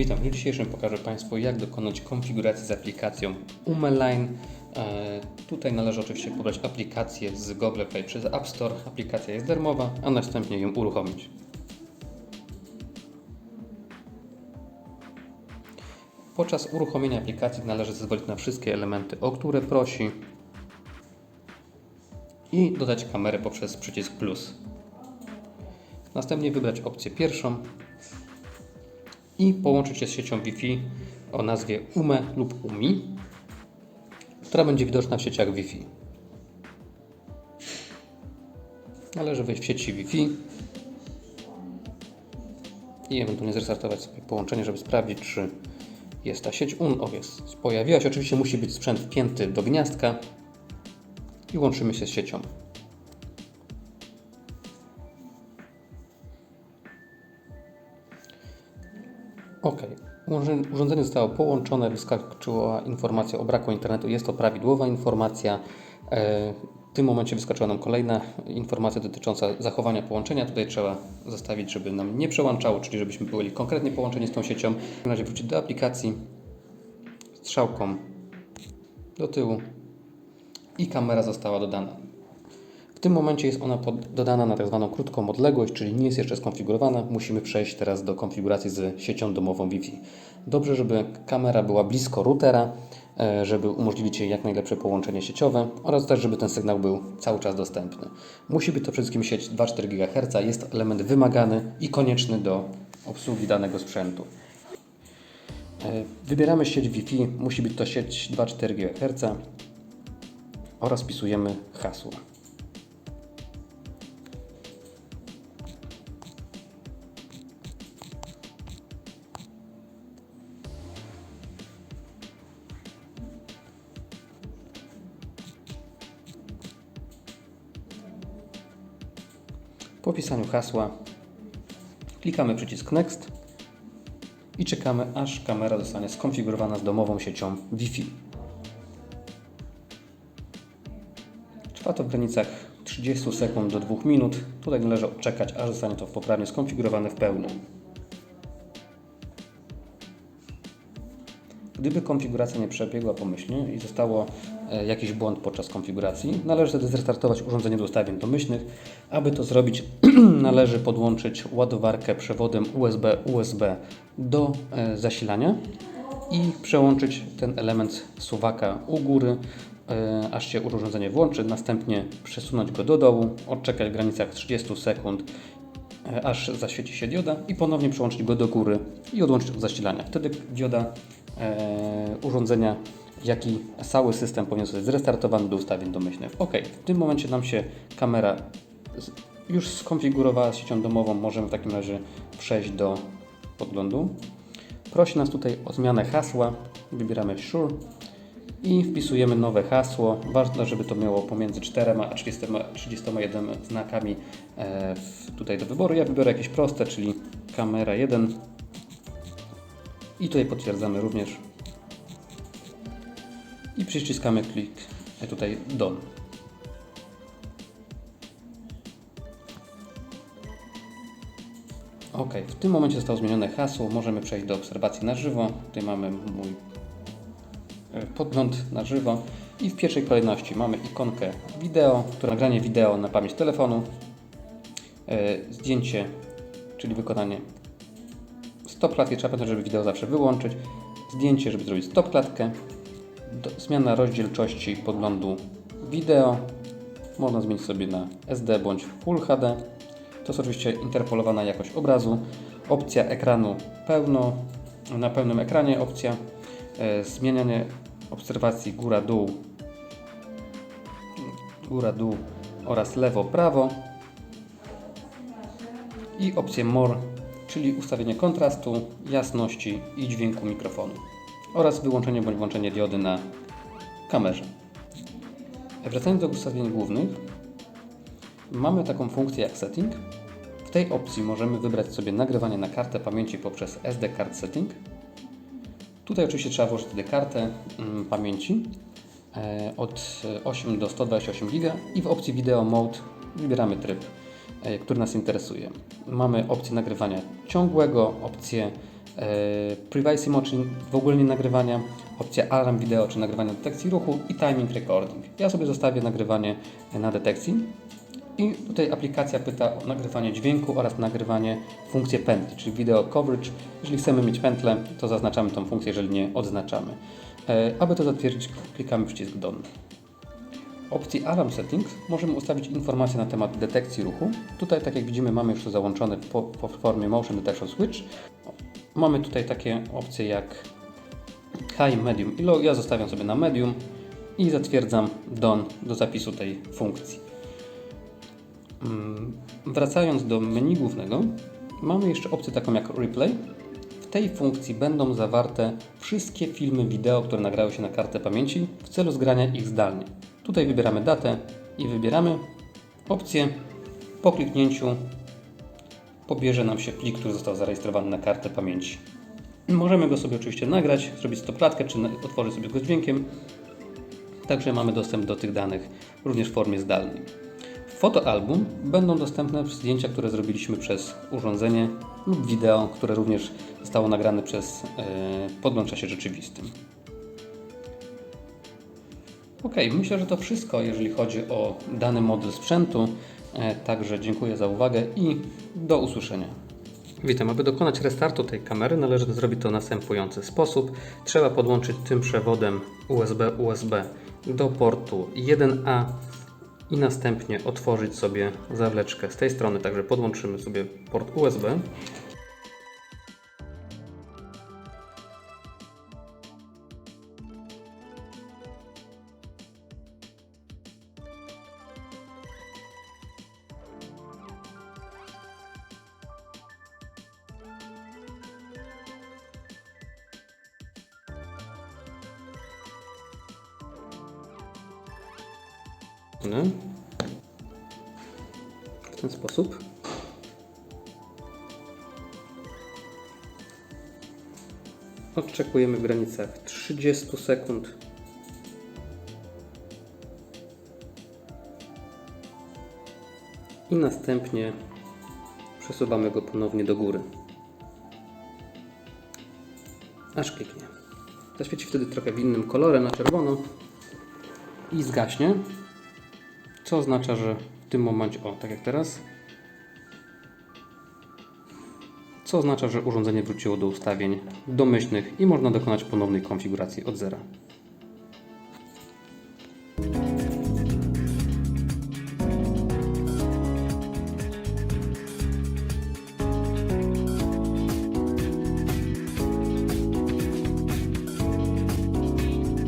Witam, w dniu dzisiejszym pokażę Państwu jak dokonać konfiguracji z aplikacją Umeline. E, tutaj należy oczywiście pobrać aplikację z Google Play przez App Store. Aplikacja jest darmowa, a następnie ją uruchomić. Podczas uruchomienia aplikacji należy zezwolić na wszystkie elementy, o które prosi i dodać kamerę poprzez przycisk plus. Następnie wybrać opcję pierwszą i połączyć się z siecią Wi-Fi o nazwie UME lub UMI, która będzie widoczna w sieciach Wi-Fi. Należy wejść w sieci Wi-Fi i ewentualnie zrestartować sobie połączenie, żeby sprawdzić, czy jest ta sieć UN. O, jest. Pojawiła się. Oczywiście musi być sprzęt wpięty do gniazdka i łączymy się z siecią. Ok. Urządzenie zostało połączone, wyskoczyła informacja o braku internetu. Jest to prawidłowa informacja. E, W tym momencie wyskoczyła nam kolejna informacja dotycząca zachowania połączenia. Tutaj trzeba zostawić, żeby nam nie przełączało, czyli żebyśmy byli konkretnie połączeni z tą siecią. Takim razie wrócić do aplikacji strzałką do tyłu i kamera została dodana. W tym momencie jest ona dodana na tak zwaną krótką odległość, czyli nie jest jeszcze skonfigurowana. Musimy przejść teraz do konfiguracji z siecią domową Wi-Fi. Dobrze, żeby kamera była blisko routera, e, żeby umożliwić jej jak najlepsze połączenie sieciowe oraz też, żeby ten sygnał był cały czas dostępny. Musi być to przede wszystkim sieć 2,4 GHz. Jest to element wymagany i konieczny do obsługi danego sprzętu. E, Wybieramy sieć Wi-Fi, musi być to sieć 2,4 GHz oraz wpisujemy hasło. Po wpisaniu hasła klikamy przycisk Next i czekamy aż kamera zostanie skonfigurowana z domową siecią Wi-Fi. Trwa to w granicach 30 sekund do 2 minut. Tutaj należy odczekać aż zostanie to poprawnie skonfigurowane w pełni. Gdyby konfiguracja nie przebiegła pomyślnie i zostało jakiś błąd podczas konfiguracji, należy wtedy zrestartować urządzenie do ustawień domyślnych. Aby to zrobić, należy podłączyć ładowarkę przewodem USB-USB do e, zasilania i przełączyć ten element suwaka u góry, e, aż się urządzenie włączy, następnie przesunąć go do dołu, odczekać w granicach 30 sekund, e, aż zaświeci się dioda i ponownie przełączyć go do góry i odłączyć od zasilania. Wtedy dioda e, urządzenia, jak i cały system powinien zostać zrestartowany do ustawień domyślnych. Ok, w tym momencie nam się kamera już skonfigurowała siecią domową. Możemy w takim razie przejść do podglądu. Prosi nas tutaj o zmianę hasła. Wybieramy Sure i wpisujemy nowe hasło. Ważne, żeby to miało pomiędzy 4 a 30, 31 znakami e, tutaj do wyboru. Ja wybiorę jakieś proste, czyli kamera 1 i tutaj potwierdzamy również i przyciskamy klik e, tutaj Done. Ok, w tym momencie zostało zmienione hasło. Możemy przejść do obserwacji na żywo. Tutaj mamy mój e, podgląd na żywo i w pierwszej kolejności mamy ikonkę wideo, które nagranie wideo na pamięć telefonu, e, zdjęcie, czyli wykonanie stop klatki, trzeba pamiętać, żeby wideo zawsze wyłączyć, zdjęcie, żeby zrobić stop klatkę, zmiana rozdzielczości podglądu wideo, można zmienić sobie na SD bądź Full HD, to jest oczywiście interpolowana jakość obrazu, opcja ekranu pełno, na pełnym ekranie opcja, e, zmienianie obserwacji góra-dół, góra-dół oraz lewo-prawo. I opcję More, czyli ustawienie kontrastu, jasności i dźwięku mikrofonu oraz wyłączenie bądź włączenie diody na kamerze. Wracając do ustawień głównych, mamy taką funkcję jak setting. W tej opcji możemy wybrać sobie nagrywanie na kartę pamięci poprzez SD Card Setting. Tutaj oczywiście trzeba włożyć wtedy kartę mm, pamięci e, od 8 do 128 GB i w opcji Video Mode wybieramy tryb, e, który nas interesuje. Mamy opcję nagrywania ciągłego, opcję e, Privacy Mode, czyli w ogóle nie nagrywania, opcja Alarm Video, czy nagrywanie detekcji ruchu i Timing Recording. Ja sobie zostawię nagrywanie na detekcji i tutaj aplikacja pyta o nagrywanie dźwięku oraz nagrywanie funkcję pętli, czyli video coverage. Jeżeli chcemy mieć pętlę, to zaznaczamy tą funkcję, jeżeli nie odznaczamy. E, aby to zatwierdzić, klikamy przycisk Done. W opcji Alarm Settings możemy ustawić informacje na temat detekcji ruchu. Tutaj, tak jak widzimy, mamy już to załączone po, po formie Motion Detection Switch. Mamy tutaj takie opcje jak High, Medium i Low. Ja zostawiam sobie na Medium i zatwierdzam Done do zapisu tej funkcji. Mm, Wracając do menu głównego, mamy jeszcze opcję taką jak Replay. W tej funkcji będą zawarte wszystkie filmy wideo, które nagrały się na kartę pamięci w celu zgrania ich zdalnie. Tutaj wybieramy datę i wybieramy opcję. Po kliknięciu pobierze nam się plik, który został zarejestrowany na kartę pamięci. Możemy go sobie oczywiście nagrać, zrobić stopklatkę, czy otworzyć sobie go z dźwiękiem. Także mamy dostęp do tych danych również w formie zdalnej. W fotoalbum będą dostępne zdjęcia, które zrobiliśmy przez urządzenie lub wideo, które również zostało nagrane przez e, podgląd w czasie rzeczywistym. Ok, myślę, że to wszystko, jeżeli chodzi o dany model sprzętu. E, Także dziękuję za uwagę i do usłyszenia. Witam. Aby dokonać restartu tej kamery należy zrobić to w następujący sposób. Trzeba podłączyć tym przewodem USB-USB do portu 1A i następnie otworzyć sobie zawleczkę z tej strony. Także podłączymy sobie port USB. No. W ten sposób. Odczekujemy w granicach 30 sekund. I następnie przesuwamy go ponownie do góry. Aż kliknie. Zaświeci wtedy trochę w innym kolorem na czerwono i zgaśnie. Co oznacza, że w tym momencie, o tak jak teraz, co oznacza, że urządzenie wróciło do ustawień domyślnych i można dokonać ponownej konfiguracji od zera.